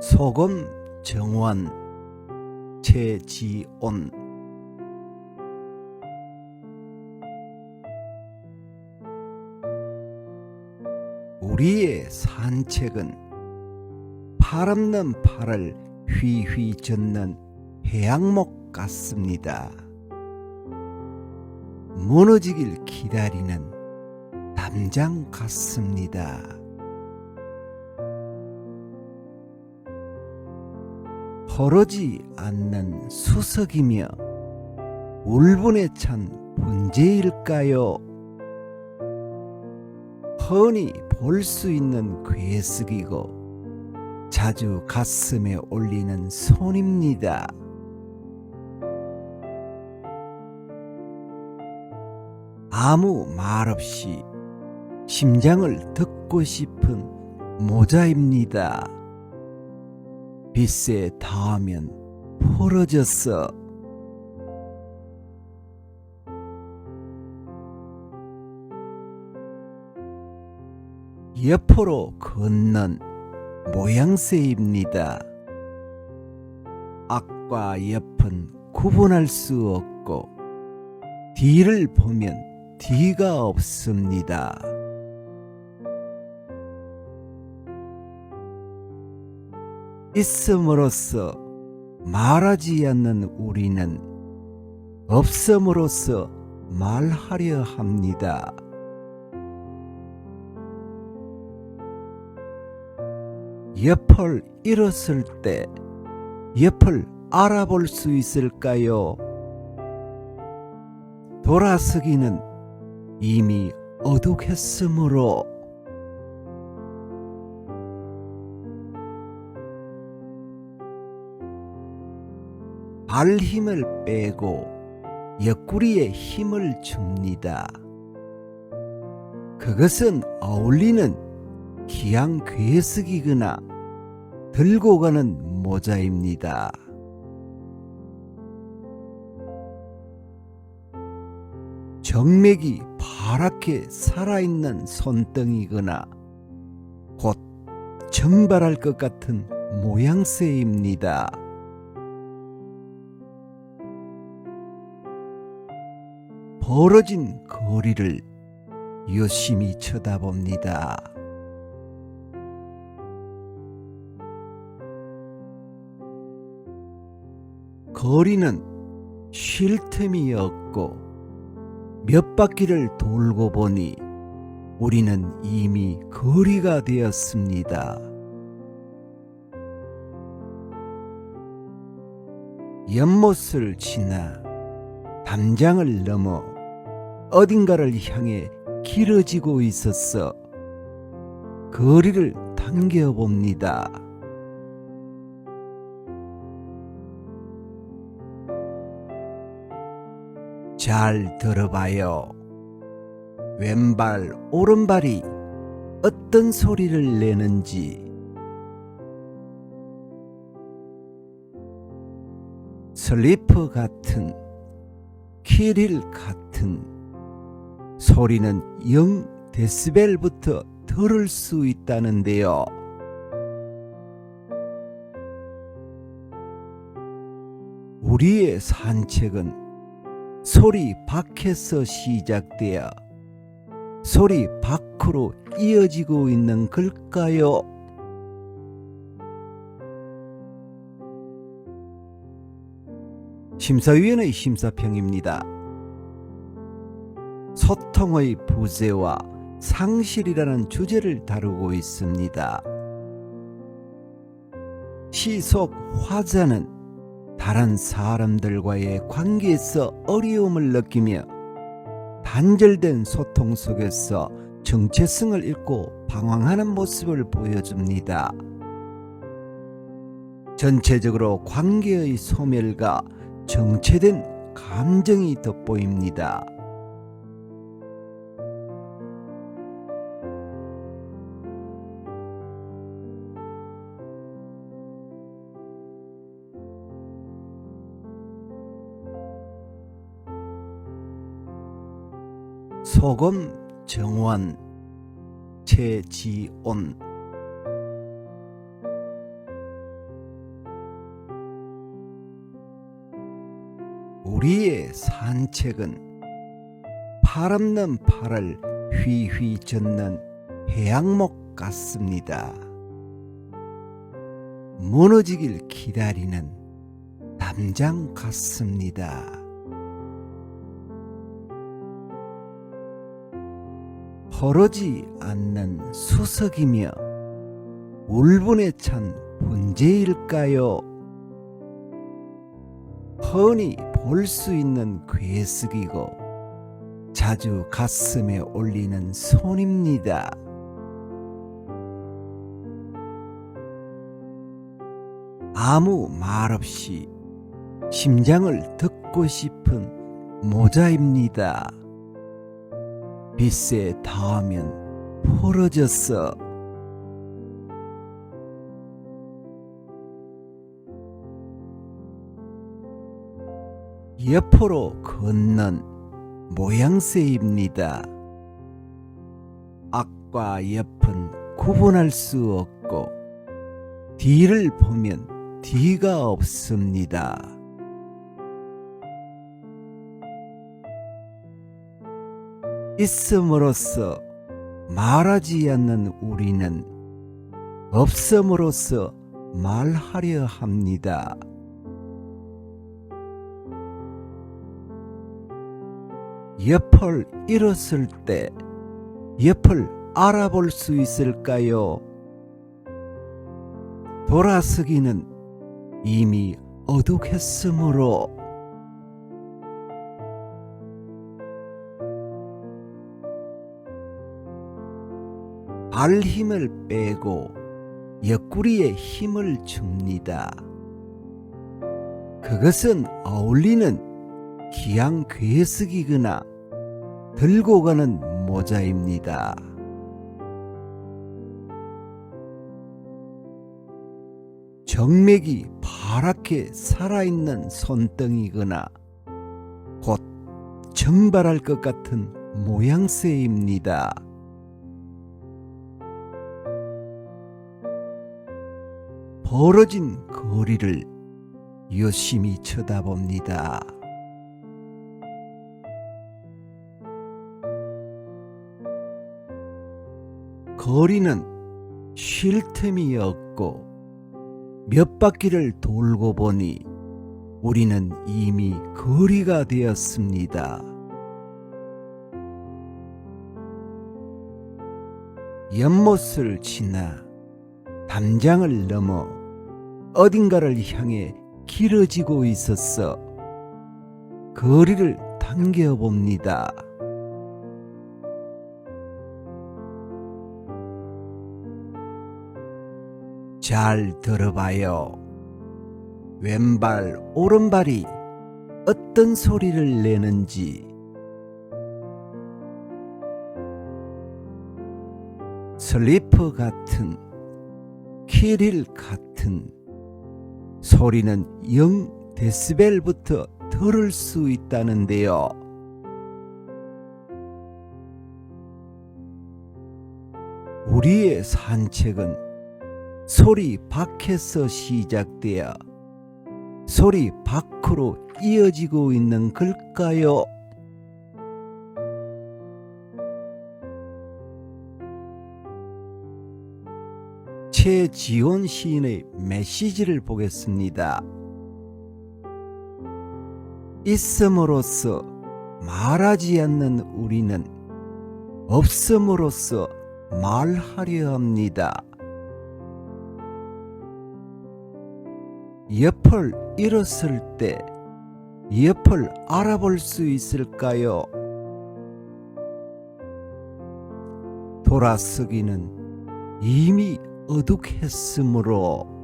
소금 정원 최지온 우리의 산책은 파람는 팔을 휘휘 젓는 해양목 같습니다. 무너지길 기다리는 담장 같습니다. 허러지 않는 수석이며 울분에 찬 분재일까요? 흔히 볼 수 있는 괴석이고 자주 가슴에 올리는 손입니다. 아무 말 없이 심장을 듣고 싶은 모자입니다. 빗에 닿으면 풀어졌어. 옆으로 걷는 모양새입니다. 앞과 옆은 구분할 수 없고 뒤를 보면 뒤가 없습니다. 있음으로써 말하지 않는 우리는 없음으로써 말하려 합니다. 옆을 잃었을 때 옆을 알아볼 수 있을까요? 돌아서기는 이미 어둑했으므로 발 힘을 빼고 옆구리에 힘을 줍니다. 그것은 어울리는 기양 괴석이거나 들고 가는 모자입니다. 정맥이 파랗게 살아있는 손등이거나 곧 정발할 것 같은 모양새입니다. 벌어진 거리를 유심히 쳐다봅니다. 거리는 쉴 틈이 없고 몇 바퀴를 돌고 보니 우리는 이미 거리가 되었습니다. 연못을 지나 담장을 넘어 어딘가를 향해 길어지고 있었어 거리를 당겨 봅니다. 잘 들어봐요. 왼발, 오른발이 어떤 소리를 내는지 슬리퍼 같은 키릴 같은 소리는 0 데시벨부터 들을 수 있다는데요. 우리의 산책은 소리 밖에서 시작되어 소리 밖으로 이어지고 있는 걸까요? 심사위원의 심사평입니다. 소통의 부재와 상실이라는 주제를 다루고 있습니다. 시속 화자는 다른 사람들과의 관계에서 어려움을 느끼며 단절된 소통 속에서 정체성을 잃고 방황하는 모습을 보여줍니다. 전체적으로 관계의 소멸과 정체된 감정이 돋보입니다. 소금 정원 최지온 우리의 산책은 파없는 팔을 휘휘 젓는 해양목 같습니다. 무너지길 기다리는 담장 같습니다. 허러지 않는 수석이며 울분에 찬 분재일까요? 흔히 볼 수 있는 괴석이고 자주 가슴에 올리는 손입니다. 아무 말 없이 심장을 듣고 싶은 모자입니다. 빗에 닿으면 풀어졌어. 옆으로 걷는 모양새입니다. 앞과 옆은 구분할 수 없고 뒤를 보면 뒤가 없습니다. 있음으로써 말하지 않는 우리는 없음으로써 말하려 합니다. 옆을 잃었을 때 옆을 알아볼 수 있을까요? 돌아서기는 이미 어둑했으므로 발 힘을 빼고 옆구리에 힘을 줍니다. 그것은 어울리는 기양 괴석이거나 들고 가는 모자입니다. 정맥이 파랗게 살아있는 손등이거나 곧 증발할 것 같은 모양새입니다. 벌어진 거리를 유심히 쳐다봅니다. 거리는 쉴 틈이 없고 몇 바퀴를 돌고 보니 우리는 이미 거리가 되었습니다. 연못을 지나 담장을 넘어 어딘가를 향해 길어지고 있었어 거리를 당겨 봅니다. 잘 들어봐요. 왼발, 오른발이 어떤 소리를 내는지 슬리퍼 같은 키릴 같은 소리는 0 데시벨부터 들을 수 있다는데요. 우리의 산책은 소리 밖에서 시작되어 소리 밖으로 이어지고 있는 걸까요? 최지원 시인의 메시지를 보겠습니다. 있음으로써 말하지 않는 우리는 없음으로써 말하려 합니다. 옆을 잃었을 때 옆을 알아볼 수 있을까요? 돌아서기는 이미 어둑했으므로